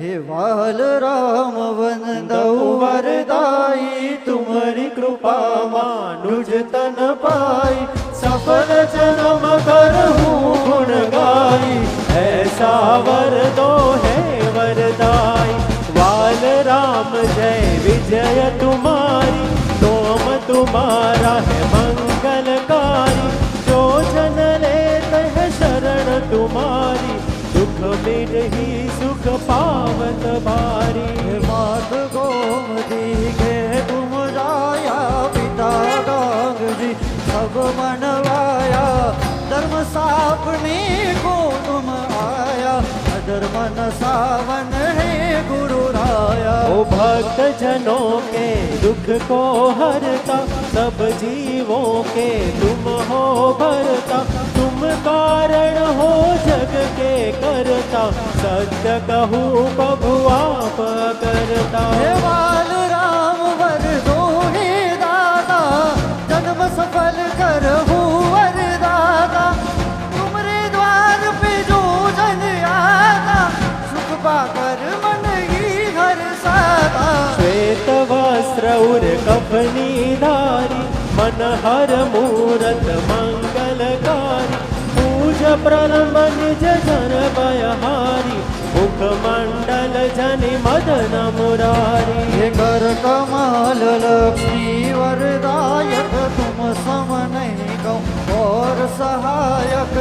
हे वाल राम वंदऊ वरदाई तुम्हारी कृपा मानुज तन पाई सफल जन्म कर पावत बारी मात गोमती के तुम राया पिता गांग जी सब मनवाया, धर्म सापने को तुम आया। अधर्म न सावन है गुरु राया। ओ भक्त जनों के दुख को हरता, सब जीवों के तुम हो भरता। कारण हो जग के करता। सत्य कहूँ प्रभु आप करता। हे बाल राम वर दो दादा जन्म सफल कर वर दादा तुमरे द्वार पे जो जन आता सुख पाकर मन ही घर साता। श्वेत वस्त्र उर कफनी धारी मन हर मूरत मंगलकारी निज जन भयहारी मुख मंडल जनि मदन मुरारी। कर कमाल लक्ष्मी वरदायक तुम सम नहीं गौ और सहायक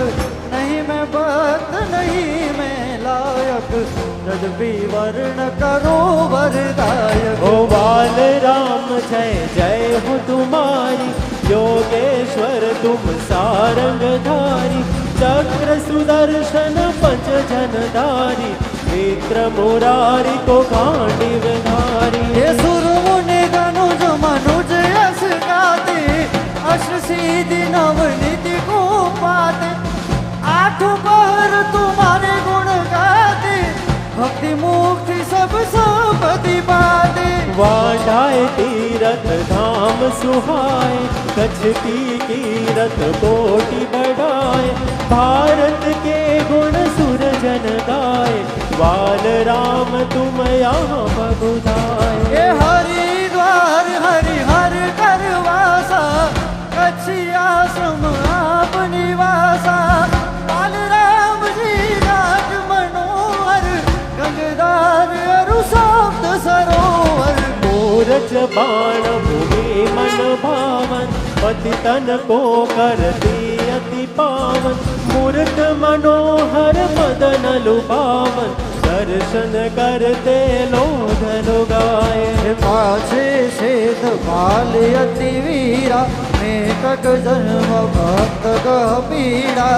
नहीं मैं भक्त नहीं मैं लायक। तदपि वर्ण करो वरदायक। ओ बाल राम जय जय हो तुम्हारी योगेश्वर तुम सारंग धारी चक्र सुदर्शन पंच जनधारी मित्र मुरारी को कांडिव धारी हे सुर मुनि गनुज मनुज यश गाते अष्ट सिद्धि नव निधि को पाते। आठ बार तुम्हारे गुण गाते भक्ति मुक्ति सब संपत्ति पाते। वाडाए तीरथ धाम सुहाए कच्छ की कीरत कोटि बढ़ाए। राम तुम यहाँ बबुधाए ये हरिद्वार हरि हर करवासा कच्छी आश्रम आप निवासा बाल राम जी राज मनोहर गंगदार अरु सप्त सरोवर। मूरज बाण भूमि मन भावन पति तन को करती अति दर्शन करते लोध लुगाए हे पाछे शेद बाल अति वीरा मेकक जन्म भक्त पीड़ा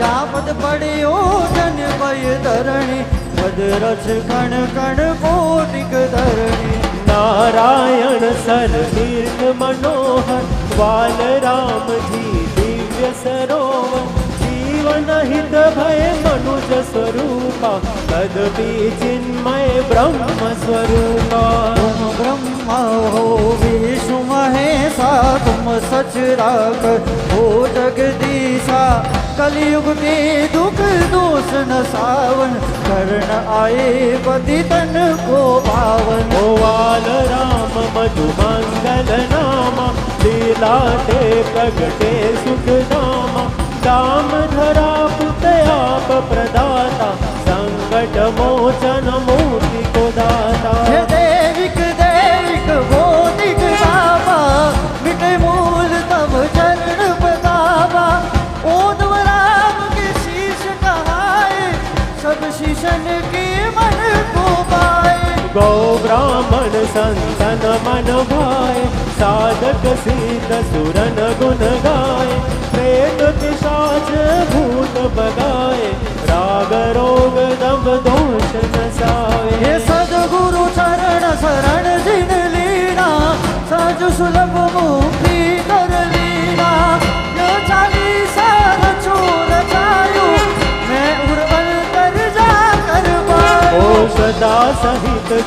जापद पड़ियो जन पय धरणी पद रच कण कण कोटिक धरणी नारायण सर तीर्थ मनोहर बाल राम जी दिव्य सरोवर जीवन हित भय मनुज स्वरूपा तदपि चिन्मय ब्रह्म स्वरूपा ब्रह्मा हो विष्णु महेशा तुम सचराकर हो जगदीशा। कलयुग के दुख दोष न सावन कर्ण आए पति तन को पावन। ओ बाल राम मधु मंगल नामा लीलाटे प्रगटे सुख धामा दाम धरा प्रदाता संकट मोचन मूर्ति को दाता। देविक देविक भौतिक बाबा मिटे मूल तब चरण बतावा ओदव राम के शीश कहाए सब शीशन के मन को पाए। गौ ब्राह्मण संतन मन भाए साधक सिद्ध सुरन गुण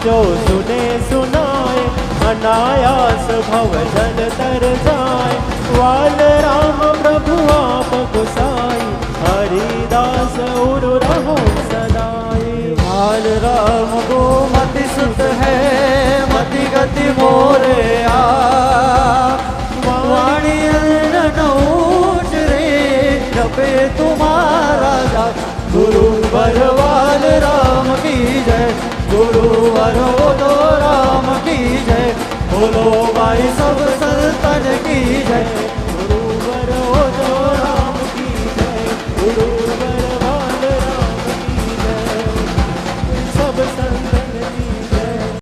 जो सुने सुनाए अनायास भव जल तर जाए। वाल राम प्रभु आप बोलो भाई सब संतन की जय